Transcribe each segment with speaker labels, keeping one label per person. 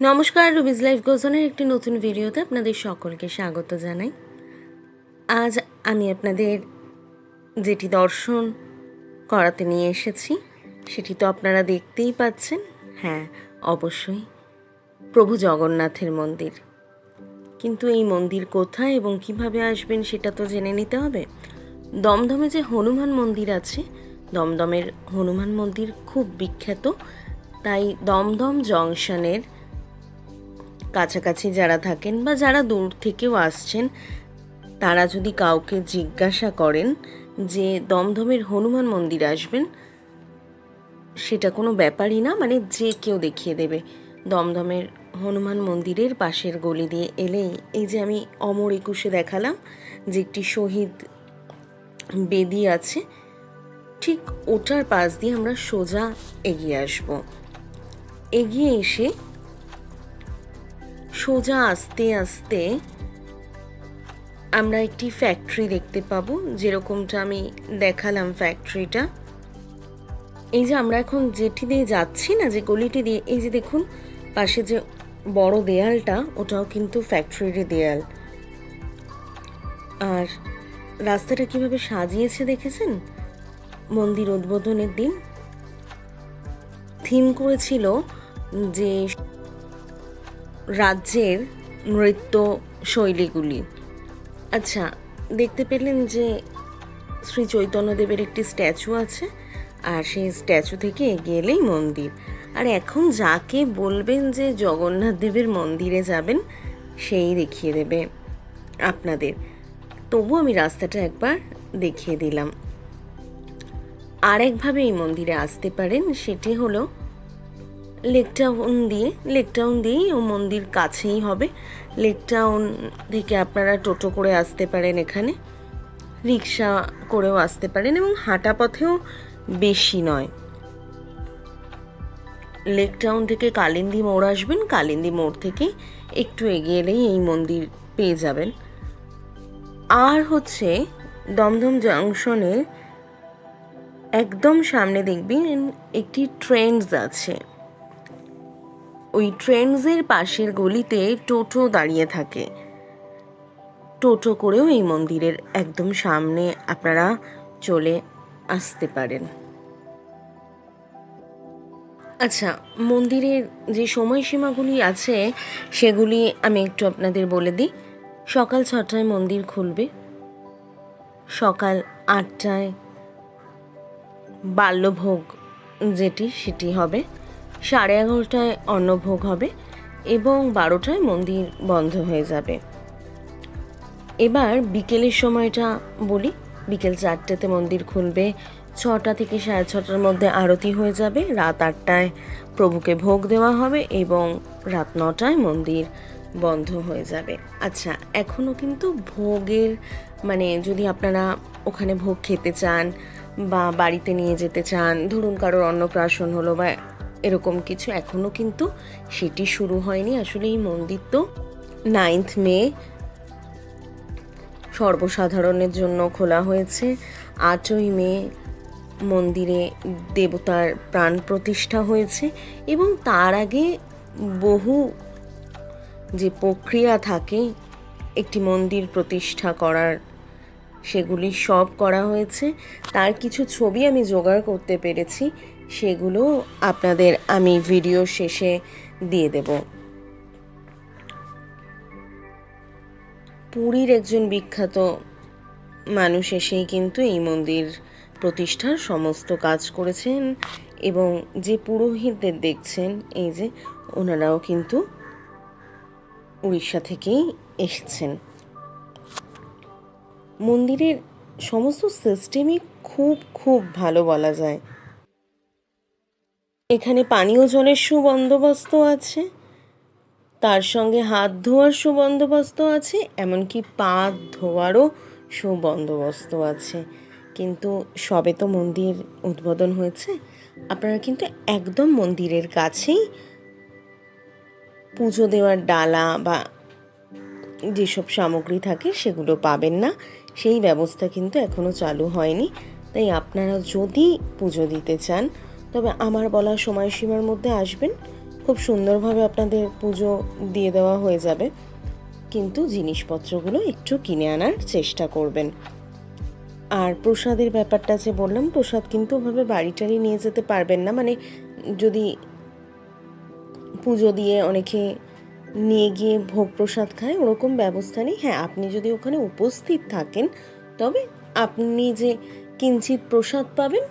Speaker 1: নমস্কার, Ruby's life গোজনের একটি নতুন ভিডিওতে আপনাদের সকলকে স্বাগত জানাই। আজ আমি আপনাদের যেটি দর্শন করাতে নিয়ে এসেছি, সেটি তো আপনারা দেখতেই পাচ্ছেন। হ্যাঁ অবশ্যই। প্রভু জগন্নাথের মন্দির। কিন্তু এই মন্দির কোথায় এবং কীভাবে আসবেন সেটা তো জেনে নিতে হবে। দমদমে যে হনুমান মন্দির আছে, দমদমের হনুমান মন্দির খুব বিখ্যাত। তাই দমদম জংশনের কাছাকাছি যারা থাকেন বা যারা দূর থেকেও আসছেন, তারা যদি কাউকে জিজ্ঞাসা করেন যে দমদমের হনুমান মন্দির আসবেন, সেটা কোনো ব্যাপারই না মানে যে কেউ দেখিয়ে দেবে। দমদমের হনুমান মন্দিরের পাশের গলি দিয়ে এলেই এই যে আমি অমর একুশে দেখালাম, যে একটি শহীদ বেদি আছে, ঠিক ওটার পাশ দিয়ে আমরা সোজা এগিয়ে আসব। এগিয়ে এসে সোজা আস্তে আস্তে আমরা একটি ফ্যাক্টরি দেখতে পাবো, যেরকমটা আমি দেখালাম ফ্যাক্টরিটা এই যে আমরা এখন যেটি দিয়ে যাচ্ছি না, যে গলিটি দিয়ে, এই যে দেখুন, পাশে যে বড় দেয়ালটা, ওটাও কিন্তু ফ্যাক্টরির দেয়াল। আর রাস্তাটা কীভাবে সাজিয়েছে দেখেছেন? মন্দির উদ্বোধনের দিন। থিম করেছিল যে রাজ্যের নৃত্য শৈলীগুলি আচ্ছা দেখতে পেলেন যে শ্রী চৈতন্যদেবের একটি স্ট্যাচু আছে, আর সেই স্ট্যাচু থেকে এগিয়ে এলেই মন্দির। আর এখন যাকে বলবেন যে জগন্নাথ দেবের মন্দিরে যাবেন, সেই দেখিয়ে দেবে আপনাদের। তবু আমি রাস্তাটা একবার দেখিয়ে দিলাম। আরেকভাবে এই মন্দিরে আসতে পারেন, সেটি হলো লেক টাউন দিয়ে লেক টাউন দিয়েই ও মন্দির কাছেই হবে। লেক টাউন থেকে আপনারা টোটো করে আসতে পারেন এখানে। রিক্সা করেও আসতে পারেন এবং হাঁটা পথেও বেশি নয়। লেক টাউন থেকে কালিন্দি মোড় আসবেন, কালিন্দি মোড় থেকে একটু এগিয়ে এলেই এই মন্দির পেয়ে যাবেন। আর হচ্ছে দমদম জংশনের একদম সামনে দেখবেন একটি ট্রেন্ডস আছে। ওই ট্রেন্ডসের পাশের গলিতে টোটো দাঁড়িয়ে থাকে। টোটো করেও এই মন্দিরের একদম সামনে আপনারা চলে আসতে পারেন। আচ্ছা মন্দিরের যে সময়সীমাগুলি আছে, সেগুলি আমি একটু আপনাদের বলে দিই। সকাল ছটায় মন্দির খুলবে, সকাল আটটায় বাল্যভোগ যেটি, সেটি হবে। সাড়ে এগারোটায় অন্নভোগ হবে এবং বারোটায় মন্দির বন্ধ হয়ে যাবে। এবার বিকেলের সময়টা বলি। বিকেল চারটেতে মন্দির খুলবে। ছটা থেকে সাড়ে ছটার মধ্যে আরতি হয়ে যাবে। রাত আটটায় প্রভুকে ভোগ দেওয়া হবে এবং রাত নটায় মন্দির বন্ধ হয়ে যাবে। আচ্ছা এখনও কিন্তু ভোগের মানে যদি আপনারা ওখানে ভোগ খেতে চান বা বাড়িতে নিয়ে যেতে চান, ধরুন কারোর অন্নপ্রাশন হলো বা এরকম কিছু এখনও কিন্তু সেটি শুরু হয়নি। আসলে এই মন্দির তো নাইন্থ মে সর্বসাধারণের জন্য খোলা হয়েছে। আটই মে মন্দিরে দেবতার প্রাণ প্রতিষ্ঠা হয়েছে এবং তার আগে বহু যে প্রক্রিয়া থাকে, একটি মন্দির প্রতিষ্ঠা করার সেগুলি সব করা হয়েছে। তার কিছু ছবি আমি জোগাড় করতে পেরেছি। সেগুলো আপনাদের আমি ভিডিও শেষে দিয়ে দেব। পুরীর একজন বিখ্যাত মানুষ এসেই কিন্তু এই মন্দির প্রতিষ্ঠার সমস্ত কাজ করেছেন এবং যে পুরোহিতদের দেখছেন, এই যে ওনারাও কিন্তু উড়িষ্যা থেকেই এসেছেন। মন্দিরের সমস্ত সিস্টেমই খুব খুব ভালো বলা যায়। এখানে পানীয় জলের সুবন্দোবস্ত আছে। তার সঙ্গে হাত ধোয়ার সুবন্দোবস্ত আছে, এমনকি পা ধোয়ারও সুবন্দোবস্ত আছে। কিন্তু সবে তো মন্দির উদ্বোধন হয়েছে। আপনারা কিন্তু একদম মন্দিরের কাছেই পুজো দেওয়ার ডালা বা যেসব সামগ্রী থাকে সেগুলো পাবেন না। সেই ব্যবস্থা কিন্তু এখনও চালু হয়নি। তাই আপনারা যদি পুজো দিতে চান, তবে আমার বলা সময়সীমার মধ্যে আসবেন। খুব সুন্দরভাবে আপনাদের পুজো দিয়ে দেওয়া হয়ে যাবে। কিন্তু জিনিসপত্রগুলো একটু কিনে আনার চেষ্টা করবেন। আর প্রসাদের ব্যাপারটা যে বললাম, প্রসাদ কিন্তু ওভাবে বাড়ি টাড়ি নিয়ে যেতে পারবেন না। মানে যদি পুজো দিয়ে অনেকে নিয়ে গিয়ে ভোগ প্রসাদ খায়, ওরকম ব্যবস্থা নেই। হ্যাঁ আপনি যদি ওখানে উপস্থিত থাকেন, তবে আপনি যে কিঞ্চিত প্রসাদ পাবেন,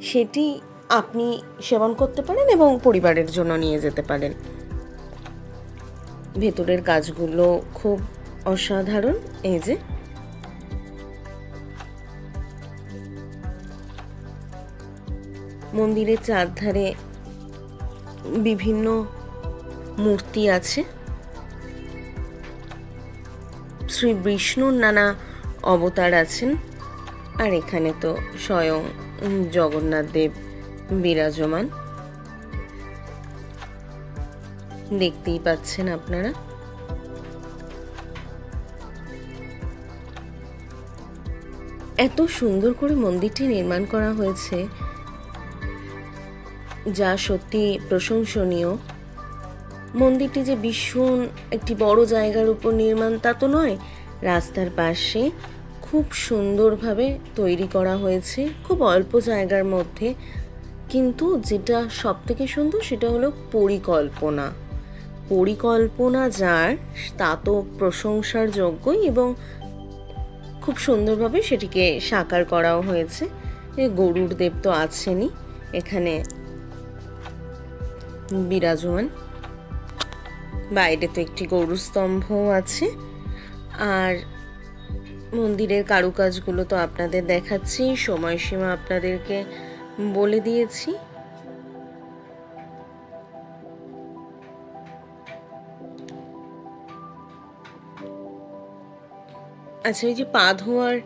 Speaker 1: সেটি আপনি সেবন করতে পারেন এবং পরিবারের জন্য নিয়ে যেতে পারেন। ভেতরের কাজগুলো খুব অসাধারণ। এই যে। মন্দিরের চারধারে বিভিন্ন মূর্তি আছে। শ্রী বিষ্ণুর নানা অবতার আছেন। আর এখানে তো স্বয়ং জগন্নাথ দেব বিরাজমান। দেখতেই পাচ্ছেন আপনারা। এত সুন্দর করে মন্দিরটি নির্মাণ করা হয়েছে, যা সত্যি প্রশংসনীয়। মন্দিরটি যে ভীষণ একটি বড় জায়গার উপর নির্মাণ, তা তো নয়। রাস্তার পাশে খুব সুন্দরভাবে তৈরি করা হয়েছে, খুব অল্প জায়গার মধ্যে। কিন্তু যেটা সব থেকে সুন্দর সেটা হলো পরিকল্পনা। পরিকল্পনা যার, তা তো প্রশংসার যোগ্যই এবং খুব সুন্দরভাবে সেটিকে সাকার করাও হয়েছে। গরুর দেব তো আছেনই। এখানে বিরাজমান। বাইরে তো একটি গরুর স্তম্ভও আছে। আর মন্দিরের কারুকাজগুলো তো আপনাদের দেখাচ্ছি, সময়সীমা আপনাদেরকে বলে দিয়েছি। আচ্ছা এই যে পা ধোয়ার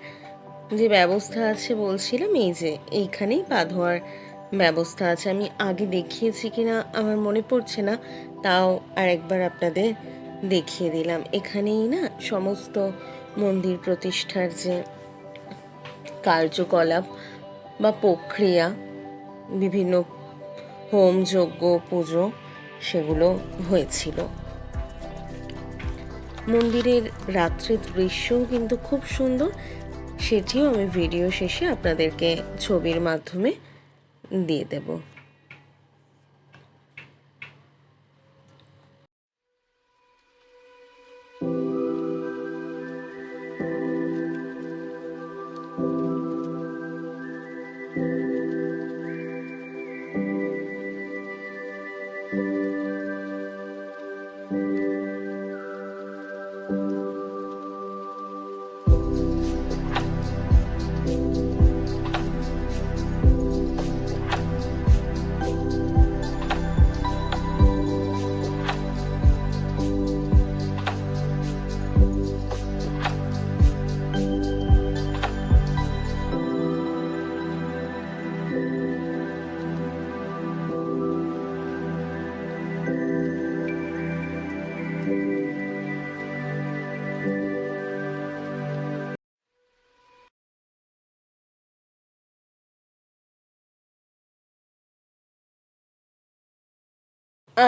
Speaker 1: যে ব্যবস্থা আছে বলছিলাম, এই যে এইখানেই পা ধোয়ার ব্যবস্থা আছে। আমি আগে দেখিয়েছি কিনা আমার মনে পড়ছে না। তাও আরেকবার আপনাদের দেখিয়ে দিলাম। এখানেই না সমস্ত মন্দির প্রতিষ্ঠার যে কার্যকলাপ বা প্রক্রিয়া, বিভিন্ন হোম যজ্ঞ, পুজো সেগুলো হয়েছিল। মন্দিরের রাত্রির দৃশ্যও কিন্তু খুব সুন্দর। সেটিও আমি ভিডিও শেষে আপনাদেরকে ছবির মাধ্যমে দিয়ে দেব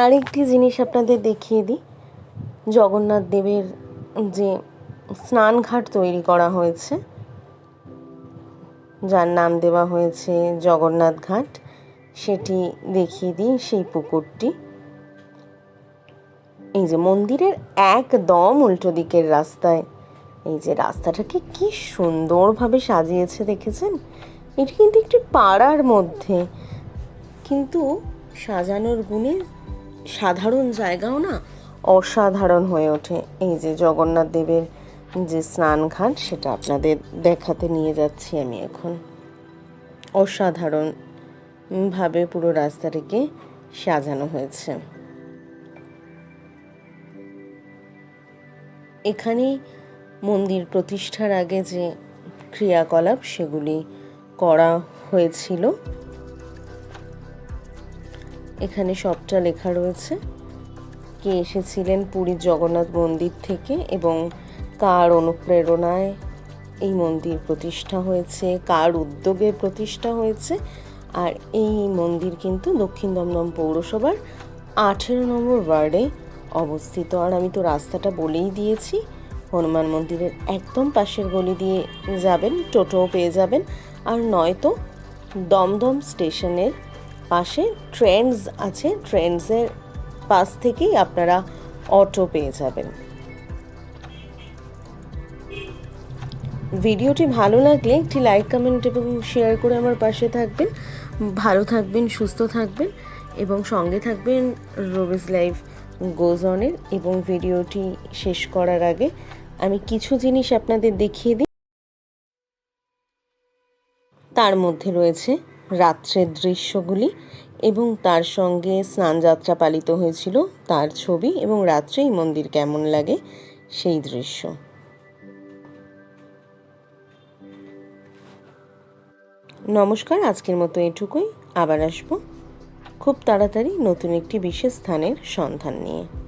Speaker 1: আরেকটি জিনিস আপনাদের দেখিয়ে দিই। জগন্নাথ দেবের যে স্নানঘাট তৈরি করা হয়েছে, যার নাম দেওয়া হয়েছে জগন্নাথ ঘাট, সেটি দেখিয়ে দিই সেই পুকুরটি। এই যে মন্দিরের একদম উল্টো দিকের রাস্তায়, এই যে রাস্তাটাকে কি সুন্দরভাবে সাজিয়েছে দেখেছেন? এটি কিন্তু একটি পাড়ার মধ্যে, কিন্তু সাজানোর গুণে সাধারণ জায়গাও না অসাধারণ হয়ে ওঠে। এই যে জগন্নাথ দেবের যে স্নানঘাট সেটা আপনাদের দেখাতে নিয়ে যাচ্ছি আমি এখন। অসাধারণ ভাবে পুরো রাস্তাটিকে সাজানো হয়েছে। এখানে মন্দির প্রতিষ্ঠার আগে যে ক্রিয়াকলাপ, সেগুলি করা হয়েছিল। এখানে সবটা লেখা রয়েছে। কে এসেছিলেন পুরীর জগন্নাথ মন্দির থেকে এবং কার অনুপ্রেরণায় এই মন্দির প্রতিষ্ঠা হয়েছে, কার উদ্যোগে প্রতিষ্ঠা হয়েছে, আর এই মন্দির কিন্তু দক্ষিণ দমদম পৌরসভার আঠেরো নম্বর ওয়ার্ডে অবস্থিত। আর আমি তো রাস্তাটা বলেই দিয়েছি, হনুমান মন্দিরের একদম পাশের গলি দিয়ে যাবেন, টোটোও পেয়ে যাবেন। আর নয়তো দমদম স্টেশনের পাশে ট্রেন্ডস আছে ট্রেন্ডসের পাশ থেকেই আপনারা অটো পেয়ে যাবেন। ভিডিওটি ভালো লাগলে একটি লাইক কমেন্ট এবং শেয়ার করে আমার পাশে থাকবেন। ভালো থাকবেন, সুস্থ থাকবেন এবং সঙ্গে থাকবেন রবিস লাইফ গোজ অনের এবং ভিডিওটি শেষ করার আগে আমি কিছু জিনিস আপনাদের দেখিয়ে দিই। তার মধ্যে রয়েছে রাত্রের দৃশ্যগুলি এবং তার সঙ্গে স্নানযাত্রা পালিত হয়েছিল তার ছবি এবং রাত্রে এই মন্দির কেমন লাগে সেই দৃশ্য। নমস্কার, আজকের মতো এটুকুই। আবার আসব খুব তাড়াতাড়ি নতুন একটি বিশেষ স্থানের সন্ধান নিয়ে।